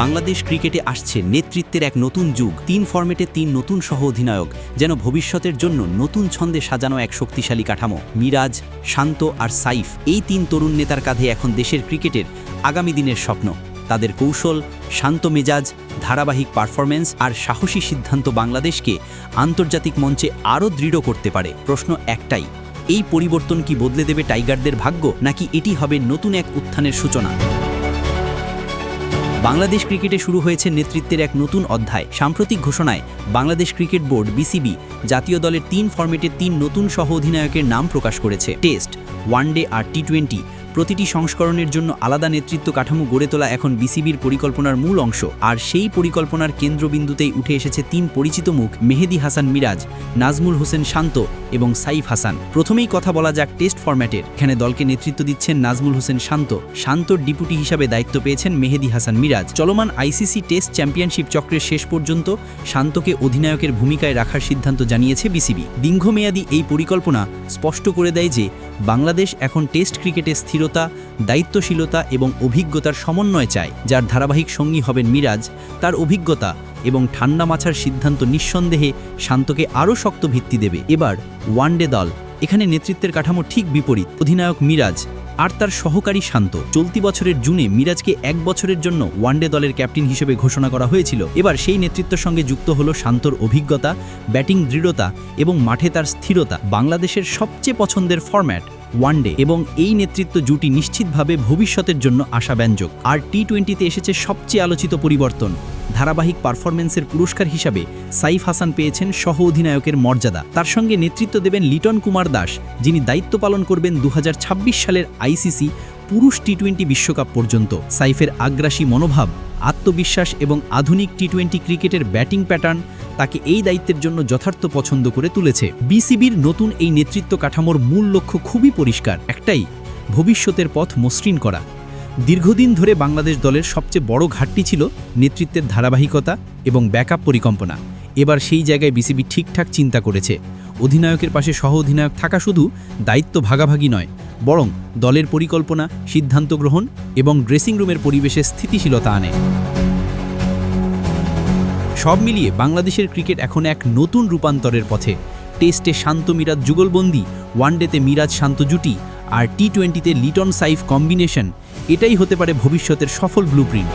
বাংলাদেশ ক্রিকেটে আসছে নেতৃত্বের এক নতুন যুগ। তিন ফরম্যাটে তিন নতুন সহ অধিনায়ক যেন ভবিষ্যতের জন্য নতুন ছন্দে সাজানো এক শক্তিশালী কাঠামো। মিরাজ, শান্ত আর সাইফ এই তিন তরুণ নেতার কাঁধে এখন দেশের ক্রিকেটের আগামী দিনের স্বপ্ন। তাদের কৌশল, শান্ত মেজাজ, ধারাবাহিক পারফরমেন্স আর সাহসী সিদ্ধান্ত বাংলাদেশকে আন্তর্জাতিক মঞ্চে আরও দৃঢ় করতে পারে। প্রশ্ন একটাই, এই পরিবর্তন কি বদলে দেবে টাইগারদের ভাগ্য, নাকি এটি হবে নতুন এক উত্থানের সূচনা? বাংলাদেশ ক্রিকেটে শুরু হয়েছে নেতৃত্বের এক নতুন অধ্যায়। সাম্প্রতিক ঘোষণায় বাংলাদেশ ক্রিকেট বোর্ড, বিসিবি, জাতীয় দলের তিন ফর্মেটে তিন নতুন সহ অধিনায়কের নাম প্রকাশ করেছে। টেস্ট, ওয়ানডে আর টি টোয়েন্টি প্রতিটি সংস্করণের জন্য আলাদা নেতৃত্ব কাঠামো গড়ে তোলা এখন বিসিবির পরিকল্পনার মূল অংশ। আর সেই পরিকল্পনার কেন্দ্রবিন্দুতেই উঠে এসেছে তিন পরিচিত মুখ, মেহেদি হাসান মিরাজ, নাজমুল হোসেন শান্ত এবং সাইফ হাসান। প্রথমেই কথা বলা যাক টেস্ট ফরম্যাটের। এখানে দলকে নেতৃত্ব দিচ্ছেন নাজমুল হোসেন শান্ত। শান্তর ডিপুটি হিসাবে দায়িত্ব পেয়েছেন মেহেদি হাসান মিরাজ। চলমান আইসিসি টেস্ট চ্যাম্পিয়নশিপ চক্রের শেষ পর্যন্ত শান্তকে অধিনায়কের ভূমিকায় রাখার সিদ্ধান্ত জানিয়েছে বিসিবি। দীর্ঘমেয়াদী এই পরিকল্পনা স্পষ্ট করে দেয় যে, বাংলাদেশ এখন টেস্ট ক্রিকেটে স্থিরতা, দায়িত্বশীলতা এবং অভিজ্ঞতার সমন্বয় চায় যার ধারাবাহিক সঙ্গী হবেন মিরাজ। তার অভিজ্ঞতা এবং ঠান্ডা মাছার সিদ্ধান্ত নিঃসন্দেহে শান্তকে আরও শক্ত ভিত্তি দেবে। এবার ওয়ানডে দল। এখানে নেতৃত্বের কাঠামো ঠিক বিপরীত। অধিনায়ক মিরাজ আর তার সহকারী শান্ত। চলতি বছরের জুনে মিরাজকে এক বছরের জন্য ওয়ানডে দলের ক্যাপ্টেন হিসেবে ঘোষণা করা হয়েছিল। এবার সেই নেতৃত্বের সঙ্গে যুক্ত হলো শান্তর অভিজ্ঞতা, ব্যাটিং দৃঢ়তা এবং মাঠে তার স্থিরতা। বাংলাদেশের সবচেয়ে পছন্দের ফরম্যাট ওয়ানডে এবং এই নেতৃত্ব জুটি নিশ্চিতভাবে ভবিষ্যতের জন্য আশাব্যঞ্জক। আর টি টোয়েন্টিতে এসেছে সবচেয়ে আলোচিত পরিবর্তন। ধারাবাহিক পারফরমেন্সের পুরস্কার হিসাবে সাইফ হাসান পেয়েছেন সহ অধিনায়কের মর্যাদা। তার সঙ্গে নেতৃত্ব দেবেন লিটন কুমার দাস, যিনি দায়িত্ব পালন করবেন দু হাজার ছাব্বিশ সালের আইসিসি পুরুষ টি টোয়েন্টি বিশ্বকাপ পর্যন্ত সাইফের আগ্রাসী মনোভাব, আত্মবিশ্বাস এবং আধুনিক টি টোয়েন্টি ক্রিকেটের ব্যাটিং প্যাটার্ন তাকে এই দায়িত্বের জন্য যথার্থ পছন্দ করে তুলেছে। বিসিবির নতুন এই নেতৃত্ব কাঠামোর মূল লক্ষ্য খুবই পরিষ্কার, একটাই, ভবিষ্যতের পথ মসৃণ করা। দীর্ঘদিন ধরে বাংলাদেশ দলের সবচেয়ে বড় ঘাটতি ছিল নেতৃত্বের ধারাবাহিকতা এবং ব্যাকআপ পরিকল্পনা। এবার সেই জায়গায় বিসিবি ঠিকঠাক চিন্তা করেছে। অধিনায়কের পাশে সহ অধিনায়ক থাকা শুধু দায়িত্ব ভাগাভাগি নয়, বরং দলের পরিকল্পনা, সিদ্ধান্ত গ্রহণ এবং ড্রেসিং রুমের পরিবেশে স্থিতিশীলতা আনে। সব মিলিয়ে বাংলাদেশের ক্রিকেট এখন এক নতুন রূপান্তরের পথে। টেস্টে শান্ত মিরাজ যুগলবন্দি, ওয়ানডেতে মিরাজ শান্ত জুটি আর টি টোয়েন্টিতে লিটন সাইফ কম্বিনেশন এটাই হতে পারে ভবিষ্যতের সফল ব্লুপ্রিন্ট